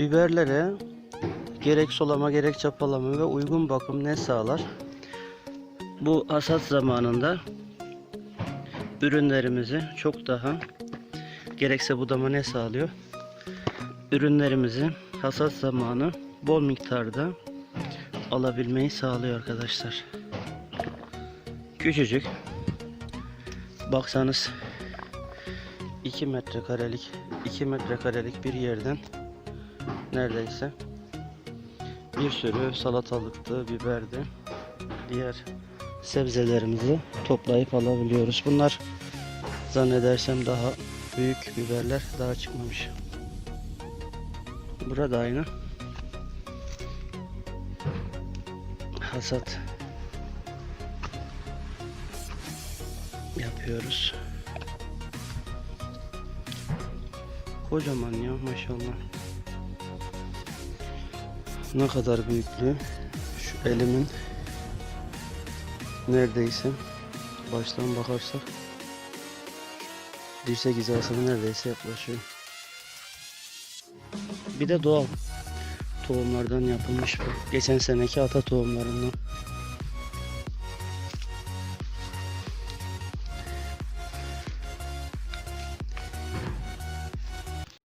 Biberlere gerek sulama gerek çapalama ve uygun bakım ne sağlar? Bu hasat zamanında ürünlerimizi çok daha gerekse budama ne sağlıyor? Ürünlerimizi hasat zamanı bol miktarda alabilmeyi sağlıyor arkadaşlar. Küçücük baksanız 2 metrekarelik 2 metrekarelik bir yerden neredeyse bir sürü salatalıktı, biberdi, diğer sebzelerimizi toplayıp alabiliyoruz. Bunlar zannedersem daha büyük biberler daha çıkmamış. Burada aynı. Hasat yapıyoruz. Kocaman ya maşallah. Ne kadar büyüklüğü. Şu elimin neredeyse baştan bakarsak dirsek hizasına neredeyse yaklaşıyor. Bir de doğal tohumlardan yapılmış bu. Geçen seneki ata tohumlarından.